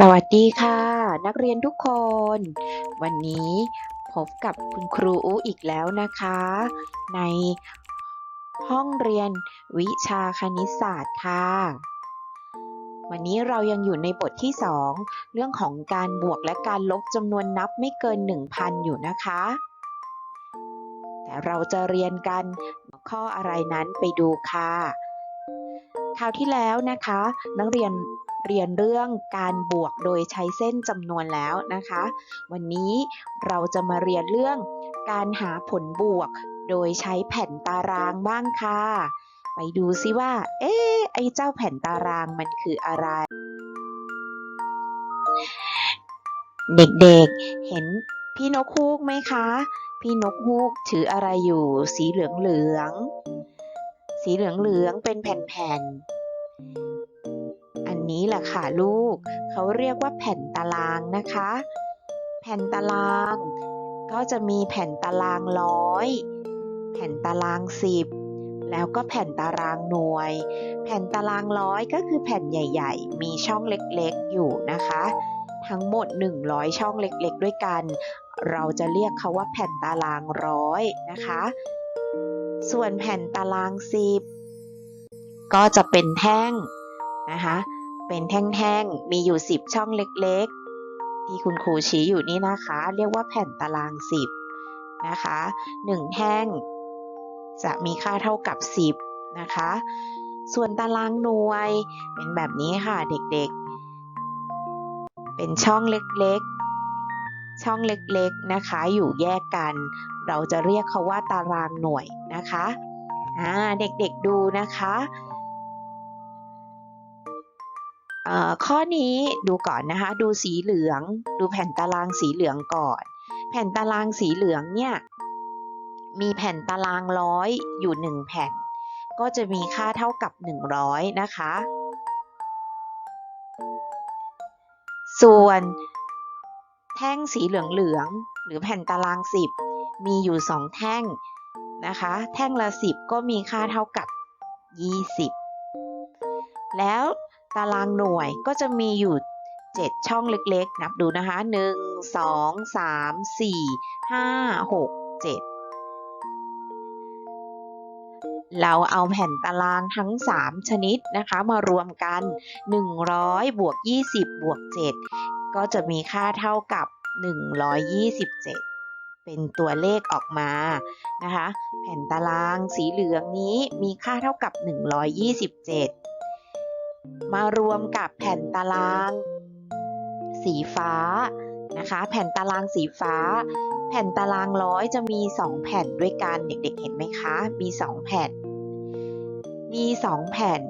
สวัสดีค่ะ นักเรียนทุกคน วันนี้พบกับคุณครูอูอีกแล้วนะคะ ในห้องเรียนวิชาคณิตศาสตร์ค่ะ วันนี้เรายังอยู่ในบทที่ 2 เรื่องของการบวกและการลบจำนวนนับไม่เกิน 1,000 อยู่นะคะ แต่เราจะเรียนกันข้ออะไรนั้นไปดูค่ะ คราวที่แล้วนะคะ นักเรียน เรียนเรื่องการบวกโดยใช้เส้นจำนวนแล้วนะคะ วันนี้เราจะมาเรียนเรื่องการหาผลบวก โดยใช้แผ่นตารางบ้างค่ะ ไปดูซิว่า เอ๊ะไอ้เจ้าแผ่นตารางมันคืออะไร เด็กๆเห็นพี่นกฮูกไหมคะ พี่นกฮูกถืออะไรอยู่สีเหลืองๆสีเหลืองๆเป็นแผ่นๆ นี้แหละค่ะลูก เขาเรียกว่าแผ่นตารางนะคะ แผ่นตาราง ก็จะมีแผ่นตารางร้อย แผ่นตารางสิบแล้วก็แผ่นตารางหน่วย แผ่นตารางร้อยก็คือแผ่นใหญ่ ๆ มีช่องเล็กๆอยู่นะคะ ทั้งหมด 100 ช่องเล็กๆ ด้วยกัน เราจะเรียกเขาว่าแผ่นตารางร้อยนะคะ ส่วนแผ่นตารางสิบก็จะเป็นแท่งนะคะ เป็นแท่งๆ มีอยู่ 10 ช่องเล็กๆ ที่คุณครูชี้อยู่นี่นะคะ เรียกว่าแผ่นตารางสิบนะคะ 1 แท่ง จะมีค่าเท่ากับ 10 นะคะ ส่วนตารางหน่วย เป็นแบบนี้ค่ะเด็กๆ เป็นช่องเล็กๆ ช่องเล็กๆ นะคะ อยู่แยกกัน เราจะเรียกเขาว่าตารางหน่วยนะคะ อ่า เด็กๆดูนะคะ ข้อนี้ดูก่อนนะคะ ดูสีเหลือง ดูแผ่นตารางสีเหลืองก่อน แผ่นตารางสีเหลืองเนี่ย มีแผ่นตารางร้อยอยู่ 1 แผ่น ก็จะมีค่าเท่ากับ 100 นะคะ ส่วนแท่งสีเหลืองๆหรือแผ่นตาราง 10 มีอยู่ 2 แท่งนะคะ แท่งละ 10 ก็มีค่าเท่ากับ 20 แล้ว ตารางหน่วยก็จะมีอยู่ 7 ช่องเล็กๆ นับดูนะคะ 1 2 3 4 5 6 7เราเอาแผ่นตารางทั้ง 3 ชนิดนะคะมารวมกัน 100 บวก 20 บวก 7 ก็จะมีค่าเท่ากับ 127 เป็นตัวเลขออกมานะคะ แผ่นตารางสีเหลืองนี้มีค่าเท่ากับ 127 มารวมกับแผ่นตาราง สีฟ้านะคะ แผ่นตารางสีฟ้า แผ่นตารางร้อยจะมี 2 แผ่นด้วยกันเด็กๆ เห็นไหมคะ มี 2 แผ่น มี 2 แผ่น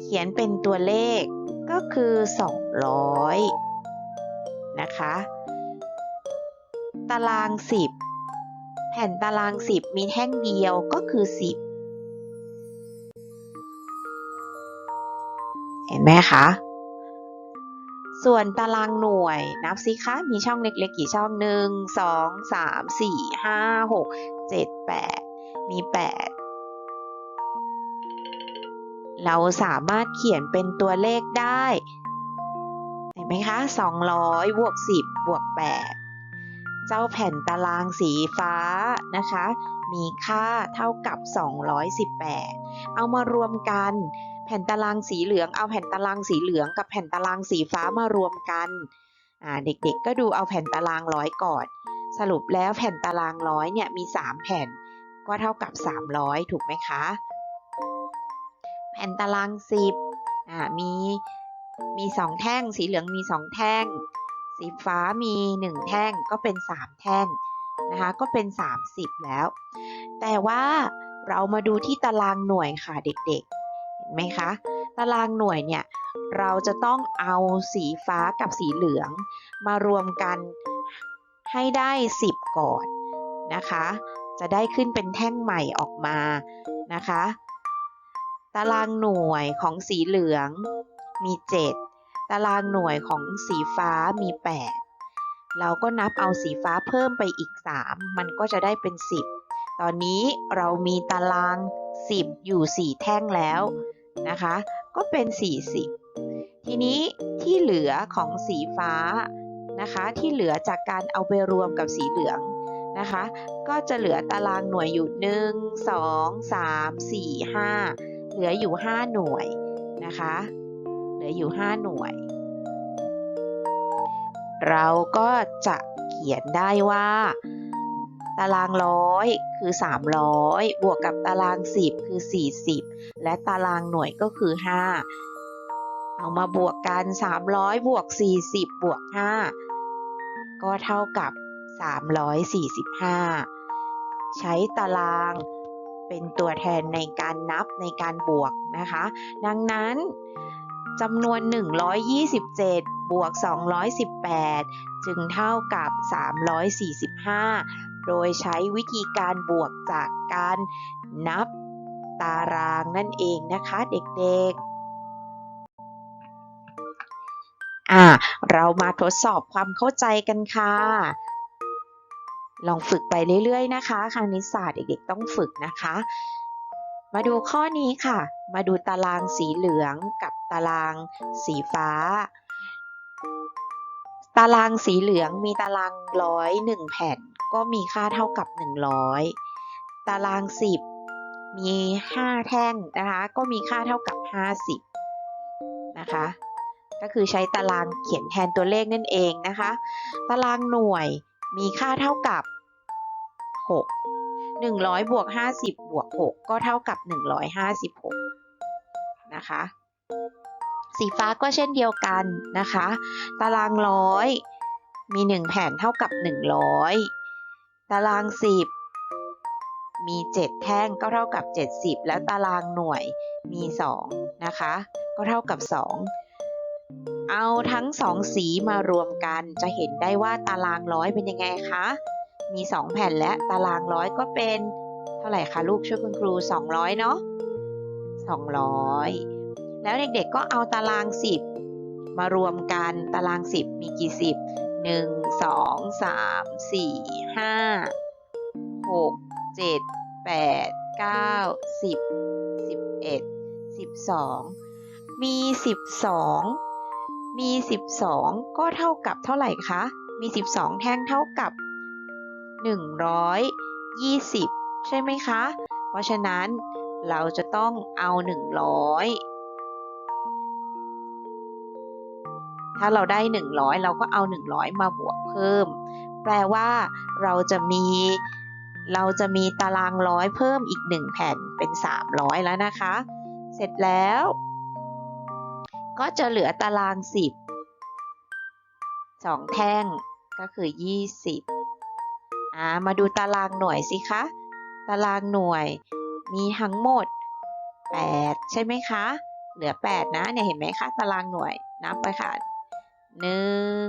เขียนเป็นตัวเลขก็คือ 200 นะคะ ตาราง 10 แผ่นตาราง 10 มีแท่งเดียวก็คือ 10 เห็นไหมคะ ส่วนตารางหน่วยนับสิคะ มีช่องเล็กๆกี่ช่อง1 2 3 4 5 6 7 8มี8เราสามารถเขียนเป็นตัวเลขได้ เห็นไหมคะ200บวก10บวก8เจ้าแผ่นตารางสีฟ้านะคะ มีค่าเท่ากับ 218 เอามารวมกัน แผ่นตารางสีเหลือง เอาแผ่นตารางสีเหลืองกับแผ่นตารางสีฟ้ามารวมกันเด็กๆ ก็ดูเอาแผ่นตารางร้อยก่อน สรุปแล้วแผ่นตารางร้อยเนี่ยมี 3 แผ่น ก็เท่ากับ 300 ถูกไหมคะ แผ่นตาราง 10อ่ามีมี 2 แท่ง สีเหลืองมี 2 แท่ง สีฟ้ามี 1 แท่งก็เป็น 3 แท่งนะคะก็เป็น 30 แล้ว แต่ว่าเรามาดูที่ตารางหน่วยค่ะเด็กๆ ไหมคะ ตารางหน่วยเนี่ยเราจะต้องเอาสีฟ้ากับสีเหลือง มารวมกันให้ได้ 10 ก่อนนะคะ จะได้ขึ้นเป็นแท่งใหม่ออกมานะคะ ตารางหน่วยของสีเหลืองมี 7 ตารางหน่วยของสีฟ้ามี 8 เราก็นับเอาสีฟ้าเพิ่มไปอีก 3 มันก็จะได้เป็น 10 ตอนนี้เรามีตาราง 10 อยู่ 4 แท่งแล้ว นะคะ ก็เป็น 40 ทีนี้ที่เหลือของสีฟ้านะคะ ที่เหลือจากการเอาไปรวมกับสีเหลืองนะคะ ก็จะเหลือตารางหน่วยอยู่ 1 2 3 4 5 เหลืออยู่ 5 หน่วยนะคะ เหลืออยู่ 5 หน่วย เราก็จะเขียนได้ว่า ตารางร้อยคือ 300 บวกกับตาราง 10 คือ 40 และตารางหน่วยก็คือ 5 เอามาบวกกัน 300 บวก 40 บวก 5 ก็เท่ากับ 345 ใช้ตารางเป็นตัวแทนในการนับในการบวกนะคะ ดังนั้นจำนวน 127 บวก 218 จึงเท่ากับ 345 โดยใช้วิธีการบวกจากการนับตารางนั่นเองนะคะเด็กๆ อ่า เรามาทดสอบความเข้าใจกันค่ะ ลองฝึกไปเรื่อยๆนะคะคณิตศาสตร์เด็กๆต้องฝึกนะคะ มาดูข้อนี้ค่ะ มาดูตารางสีเหลืองกับตารางสีฟ้าตารางสีเหลืองมีตารางร้อยหนึ่งแผ่น ก็มีค่าเท่ากับ 100 ตารางสิบมี 5 แท่งนะคะ ก็มีค่าเท่ากับ 50 นะคะ ก็คือใช้ตารางเขียนแทนตัวเลขนั่นเองนะคะ ตารางหน่วยมีค่าเท่ากับ 6 100บวก50บวก6ก็เท่ากับ 156 นะคะ สีฟ้าก็เช่นเดียวกันนะคะ ตารางร้อยมี 1 แผ่นเท่ากับ 100 ตาราง 10 มี 7 แท่งก็เท่ากับ 70 แล้วตารางหน่วยมี 2 นะคะ ก็เท่ากับ 2 เอาทั้ง 2 สีมารวมกันจะเห็นได้ว่าตารางร้อยเป็นยังไงคะ มี 2 แผ่นและตารางร้อยก็เป็นเท่าไหร่คะลูกช่วยคุณครู 200 เนาะ200 แล้วเด็กๆก็เอาตาราง 10 มารวมกันตาราง 10 มีกี่ หนึ่งสองสามสี่ห้าหกเจ็ดแปดเก้าสิบสิบเอ็ดสิบสองมีสิบสองมีสิบสองก็เท่ากับเท่าไหร่คะ มีสิบสองแท่งเท่ากับหนึ่งร้อยยี่สิบใช่ไหมคะ เพราะฉะนั้นเราจะต้องเอาหนึ่งร้อย ถ้าเราได้ 100 เราก็เอา 100 มาบวกเพิ่ม แปลว่าเราจะมีเราจะมีตารางร้อยเพิ่มอีก 1 แผ่นเป็น 300 แล้วนะคะ เสร็จแล้ว ก็จะเหลือตาราง 10 2 แท่งก็คือ 20อ่ามาดูตารางหน่วยสิคะ ตารางหน่วยมีทั้งหมด 8 ใช่ไหมคะ เหลือ 8 นะเนี่ยเห็นไหมคะ ตารางหน่วยนับไปค่ะ หนึ่ง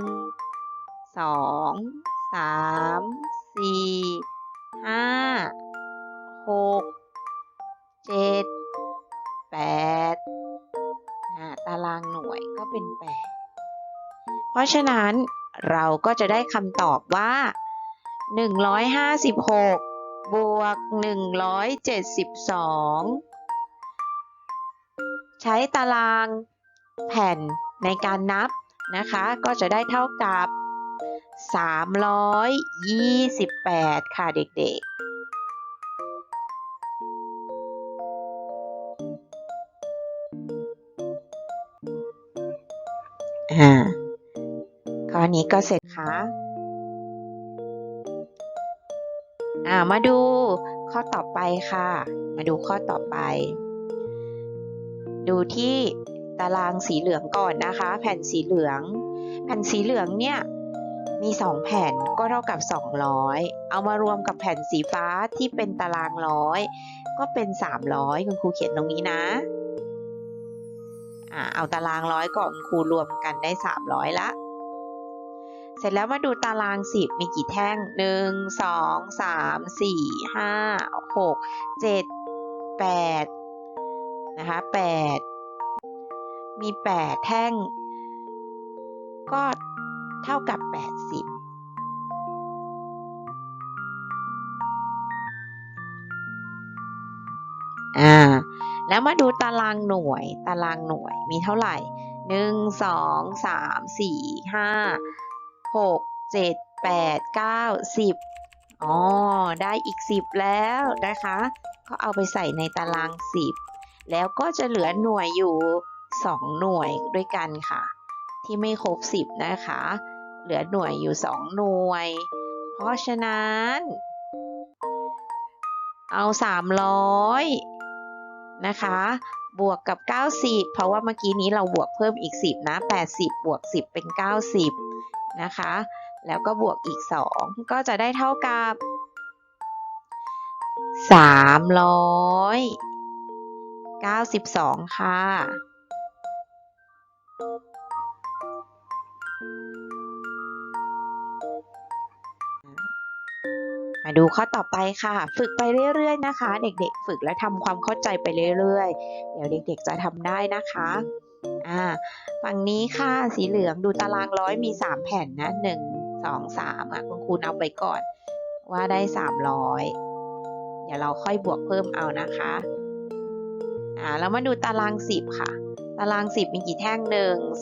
สองสามสี่ห้าหกเจ็ดแปดอ่าตารางหน่วยก็เป็นแปดเพราะฉะนั้นเราก็จะได้คำตอบว่า 156 บวก 172 ใช้ตารางแผ่นในการนับ นะคะ ก็จะได้เท่ากับ 328 ค่ะเด็กๆ อ่าข้อนี้ก็เสร็จค่ะอ่ามาดูข้อต่อไปค่ะ มาดูข้อต่อไป ดูที่ ตารางสีเหลืองก่อนนะคะ แผ่นสีเหลือง แผ่นสีเหลืองเนี่ยมี 2 แผ่นก็เท่ากับ 200 เอามารวมกับแผ่นสีฟ้าที่เป็นตารางร้อย ก็เป็น 300 คุณครูเขียนตรงนี้นะอ่าเอาตารางร้อยก่อนคุณครูรวมกันได้ 300 ละ เสร็จแล้วมาดูตาราง 10 มีกี่แท่ง 1 2 3 4 5 6 7 8 นะคะ 8 มี 8 แท่ง ก็เท่ากับ 80อ่าแล้วมาดูตารางหน่วย ตารางหน่วยมีเท่าไหร่หนึ่งสองสามสี่ห้าหกเจ็ดแปดเก้าสิบอ๋อ ได้อีกสิบแล้วนะคะ ก็เอาไปใส่ในตารางสิบแล้วก็จะเหลือหน่วยอยู่ สองหน่วยด้วยกันค่ะ ที่ไม่ครบสิบนะคะ เหลือหน่วยอยู่สองหน่วย เพราะฉะนั้น เอาสามร้อยนะคะ บวกกับ 90 เพราะว่าเมื่อกี้นี้เราบวกเพิ่มอีก 10 นะ 80 บวก 10 เป็น 90 นะคะ แล้วก็บวกอีก 2 ก็จะได้เท่ากับ392 ค่ะ มาดูข้อต่อไปค่ะ ฝึกไปเรื่อยๆนะคะ เด็กๆ ฝึกและทำความเข้าใจไปเรื่อยๆ เดี๋ยวเด็กๆจะทำได้นะคะอ่าฝั่งนี้ค่ะสีเหลืองดูตารางร้อยมี 3 แผ่นนะ1 2 3อะคุณครูนับไว้ก่อนว่าได้ 300 เดี๋ยวเราค่อยบวกเพิ่มเอานะคะอ่าแล้วมาดูตาราง 10 ค่ะ ตาราง10มีกี่แท่ง1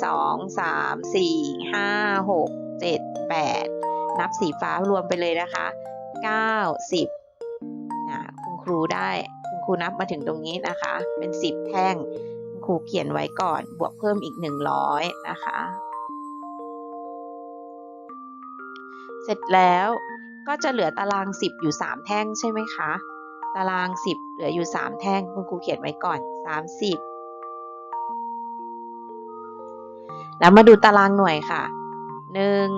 2 3 4 5 6 7 8นับสีฟ้ารวมไปเลยนะคะ9 10นะคุณครูได้คุณครูนับมาถึงตรงนี้นะคะ เป็น10แท่งคุณครูเขียนไว้ก่อนบวกเพิ่มอีก100นะคะ เสร็จแล้วก็จะเหลือตาราง10อยู่3แท่งใช่ไหมคะ ตาราง10เหลืออยู่3แท่งคุณครูเขียนไว้ก่อน30 แล้วมาดูตารางหน่วยค่ะ 1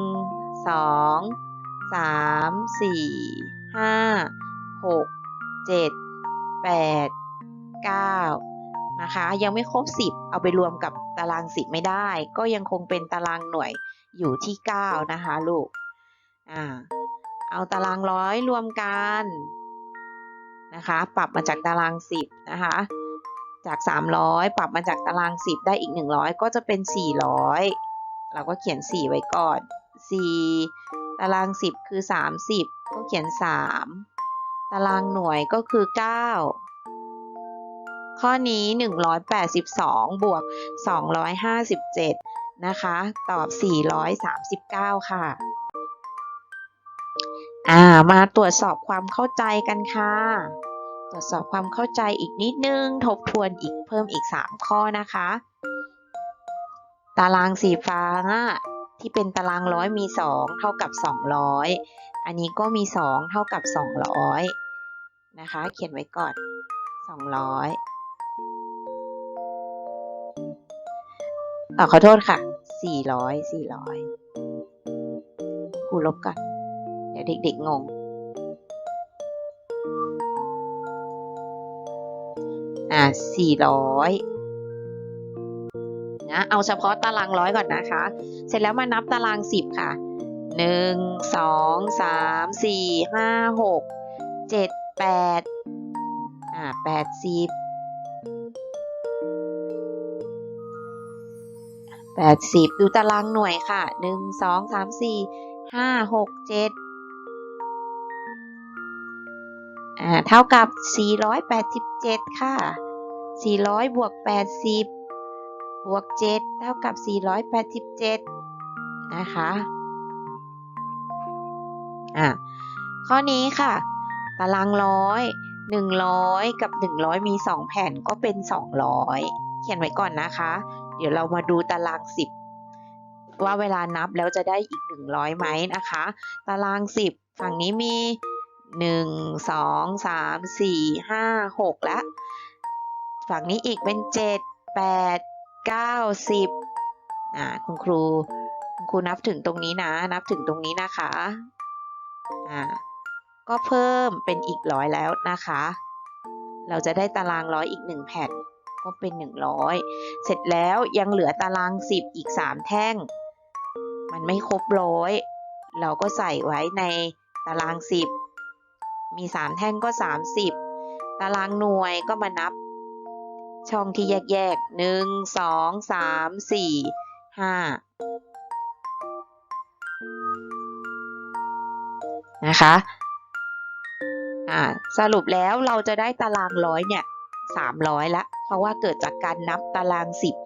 2สามสี่ห้าหกเจ็ดแปดเก้านะคะ ยังไม่ครบสิบเอาไปรวมกับตารางสิบไม่ได้ ก็ยังคงเป็นตารางหน่วยอยู่ที่เก้านะคะลูกอ่าเอาตารางร้อยรวมกันนะคะ ปรับมาจากตารางสิบนะคะ จาก 300 ปรับมาจากตาราง 10 ได้อีก 100 ก็จะเป็น 400 เราก็เขียน 4 ไว้ก่อน 4 ตาราง 10 คือ 30 ก็เขียน 3 ตารางหน่วยก็คือ 9 ข้อนี้ 182 บวก 257 นะคะ ตอบ 439 ค่ะ อ่า มาตรวจสอบความเข้าใจกันค่ะ ตรวจสอบความเข้าใจอีกนิดนึง ทบทวนอีกเพิ่มอีก 3 ข้อนะคะ ตารางสีฟ้าที่เป็นตารางร้อยมี 2 เท่ากับ 200 อันนี้ก็มี 2 เท่ากับ 200 นะคะ เขียนไว้ก่อน 200อขอโทษค่ะ 400 400ครูลบก่อนเดี๋ยวเด็กๆงง อ่าสี่ร้อยนะเอาเฉพาะตารางร้อยก่อนนะคะ เสร็จแล้วมานับตารางสิบค่ะหนึ่งสองสามสี่ห้าหกเจ็ดแปดอ่าแปดสิบแปดสิบดูตารางหน่วยค่ะหนึ่งสองสามสี่ห้าหกเจ็ด เท่ากับ 487 ค่ะ 400 บวก 80 บวก 7 เท่ากับ 487 นะคะ อ่าข้อนี้ค่ะ ตารางร้อย 100 กับ 100 มี 2 แผ่นก็เป็น 200 เขียนไว้ก่อนนะคะ เดี๋ยวเรามาดูตาราง 10ว่าเวลานับแล้วจะได้อีก 100ไหมนะคะ ตาราง 10 ฝั่งนี้มี หนึ่งสองสามสี่ห้าหกแล้วฝั่งนี้อีกเป็นเจ็ดแปดเก้าสิบอ่าคุณครูคุณครูนับถึงตรงนี้นะ นับถึงตรงนี้นะคะอ่าก็เพิ่มเป็นอีกร้อยแล้วนะคะ เราจะได้ตารางร้อยอีกหนึ่งแผ่นก็เป็นหนึ่งร้อยเสร็จแล้วยังเหลือตารางสิบอีกสามแท่ง มันไม่ครบร้อย เราก็ใส่ไว้ในตารางสิบ มี 3 แท่งก็ 30 ตารางหน่วยก็มานับ ช่องที่แยกๆหนึ่งสองสามสี่ห้านะคะอ่าสรุปแล้วเราจะได้ตารางร้อยเนี่ยสามร้อยละ เพราะว่าเกิดจากการนับตารางสิบ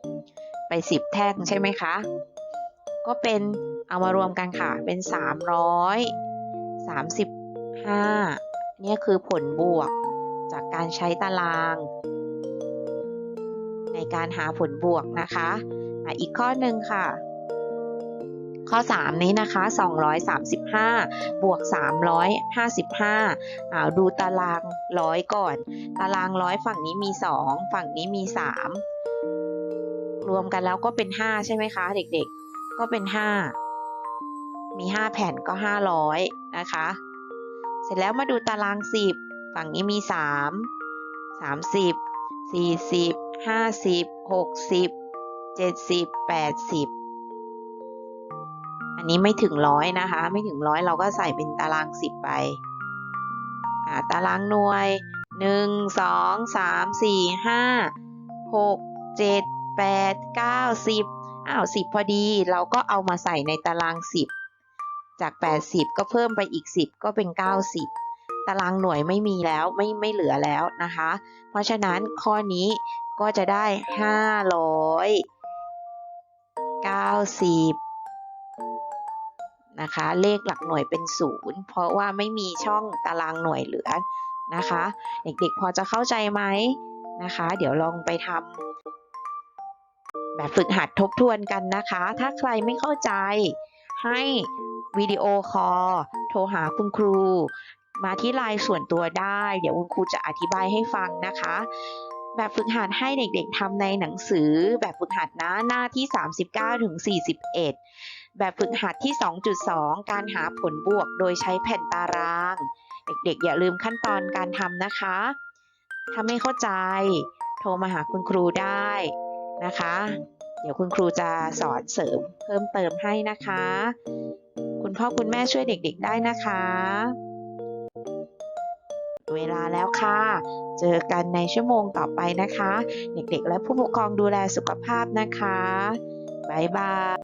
ไปสิบแท่งใช่ไหมคะ ก็เป็นเอามารวมกันค่ะเป็นสามร้อยสามสิบห้า นี่คือผลบวกจากการใช้ตาราง ในการหาผลบวกนะคะอีกข้อหนึ่งค่ะ ข้อ 3 นี้นะคะ 235 บวก 355อ่าดูตารางร้อยก่อน ตารางร้อยฝั่งนี้มี 2 ฝั่งนี้มี 3 รวมกันแล้วก็เป็น 5 ใช่ไหมคะ เด็กๆ ก็เป็น 5 มี 5 แผ่นก็ 500 นะคะ เสร็จแล้วมาดูตาราง 10 ฝั่งนี้มี 3 30 40 50 60 70 80 อันนี้ไม่ถึงร้อยนะคะ ไม่ถึงร้อยเราก็ใส่เป็นตารางสิบไปตารางหน่วยหนึ่งสองสามสี่ห้าหกเจ็ดแปดเก้าสิบอ้าวสิบพอดี เราก็เอามาใส่ในตารางสิบ จากแปดสิบก็เพิ่มไปอีกสิบก็เป็นเก้าสิบตารางหน่วยไม่มีแล้วไม่ไม่เหลือแล้วนะคะ เพราะฉะนั้นข้อนี้ก็จะได้ห้าร้อยเก้าสิบนะคะเลขหลักหน่วยเป็นศูนย์เพราะว่าไม่มีช่องตารางหน่วยเหลือนะคะ เด็กๆพอจะเข้าใจไหมนะคะ เดี๋ยวลองไปทำแบบฝึกหัดทบทวนกันนะคะ ถ้าใครไม่เข้าใจ ให้วิดีโอคอลโทรหาคุณครู มาที่ไลน์ส่วนตัวได้ เดี๋ยวคุณครูจะอธิบายให้ฟังนะคะ แบบฝึกหัดให้เด็กๆทำในหนังสือ แบบฝึกหัดนะหน้าที่ 39ถึง41 แบบฝึกหัดที่ 2.2 การหาผลบวกโดยใช้แผ่นตาราง เด็กๆ อย่าลืมขั้นตอนการทำนะคะ ถ้าไม่เข้าใจ โทรมาหาคุณครูได้นะคะ เดี๋ยวคุณครูจะสอนเสริมเพิ่มเติมให้นะคะ คุณพ่อคุณแม่ช่วยเด็กๆได้นะคะ เวลาแล้วค่ะ เจอกันในชั่วโมงต่อไปนะคะ เด็กๆ และผู้ปกครองดูแลสุขภาพนะคะ บ๊ายบาย